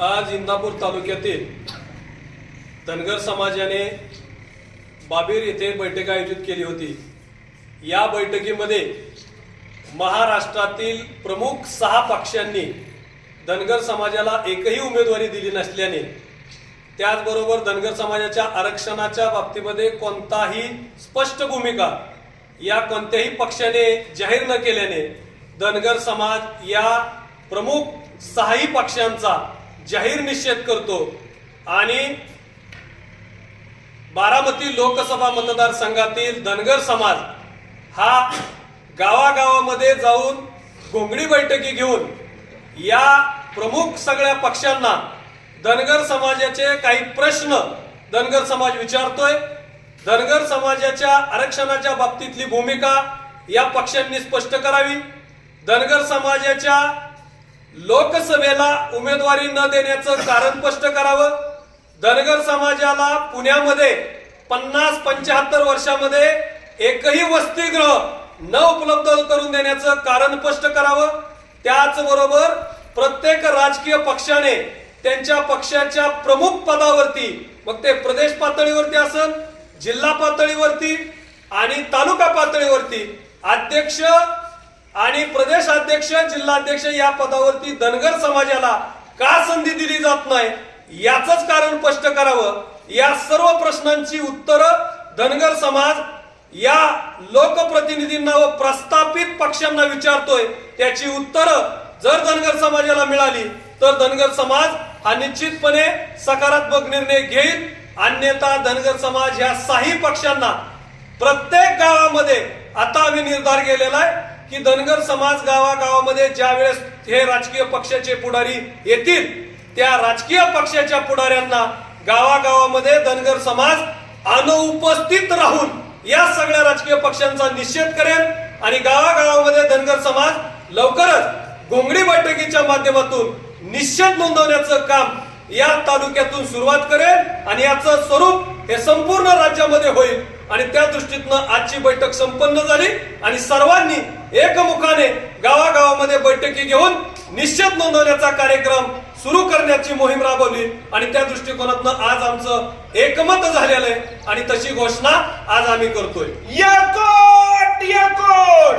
आज इंदापूर तालुक्यातील धनगर समाजाने बाबीर येथे बैठक आयोजित केली होती. या बैठकीमध्ये महाराष्ट्रातील प्रमुख सहा पक्षांनी धनगर समाजाला एकही उमेदवारी दिली नसल्याने त्याचबरोबर धनगर समाजाच्या आरक्षणाच्या बाबतीमध्ये कोणताही स्पष्ट भूमिका या कोणत्याही पक्षाने जाहीर न केल्याने धनगर समाज या प्रमुख सहाही पक्षांचा जाहीर निषेध करतो आणि बारामती लोकसभा मतदारसंघातील धनगर समाज हा गावागावामध्ये जाऊन घोंगडी बैठकी घेऊन या प्रमुख सगळ्या पक्षांना धनगर समाजाचे काही प्रश्न धनगर समाज विचारतोय. धनगर समाजाच्या आरक्षणाच्या बाबतीतली भूमिका या पक्षांनी स्पष्ट करावी. धनगर समाजाच्या लोकसभेला उमेदवारी न देण्याचं कारण स्पष्ट करावं. धनगर समाजाला पुण्यामध्ये पन्नास पंच्याहत्तर वर्षामध्ये एकही वसतिगृह न उपलब्ध करून देण्याचं कारण स्पष्ट करावं. त्याचबरोबर प्रत्येक राजकीय पक्षाने त्यांच्या पक्षाच्या प्रमुख पदावरती मग ते प्रदेश पातळीवरती असन जिल्हा पातळीवरती आणि तालुका पातळीवरती अध्यक्ष आणि प्रदेशाध्यक्ष जिल्हाध्यक्ष या पदावरती धनगर समाजाला का संधी दिली जात नाही याच कारण स्पष्ट करावं. या सर्व प्रश्नांची उत्तरं धनगर समाज या लोकप्रतिनिधींना व प्रस्थापित पक्षांना विचारतोय. त्याची उत्तरं जर धनगर समाजाला मिळाली तर धनगर समाज हा निश्चितपणे सकारात्मक निर्णय घेईल. अन्यथा धनगर समाज ह्या साही पक्षांना प्रत्येक गावामध्ये आता आम्ही निर्धार केलेला आहे. की धनगर समाज गावागावामध्ये ज्या वेळेस हे राजकीय पक्षाचे पुढारी येतील त्या राजकीय पक्षाच्या पुढाऱ्यांना गावागावामध्ये धनगर समाज अनुपस्थित राहून या सगळ्या राजकीय पक्षांचा निषेध करेल आणि गावागावामध्ये धनगर समाज लवकरच घोंगडी बैठकीच्या माध्यमातून निषेध नोंदवण्याचं काम या तालुक्यातून सुरुवात करेल आणि याचं स्वरूप हे संपूर्ण राज्यामध्ये होईल. आणि त्या दृष्टीतनं आजची बैठक संपन्न झाली आणि सर्वांनी एकमुखाने गावागावामध्ये बैठकी घेऊन निश्चित नोंदवण्याचा कार्यक्रम सुरू करण्याची मोहीम राबवली. आणि त्या दृष्टिकोनातनं आज आमचं एकमत झालेलं आहे. आणि तशी घोषणा आज आम्ही करतोय. याकोट याकोट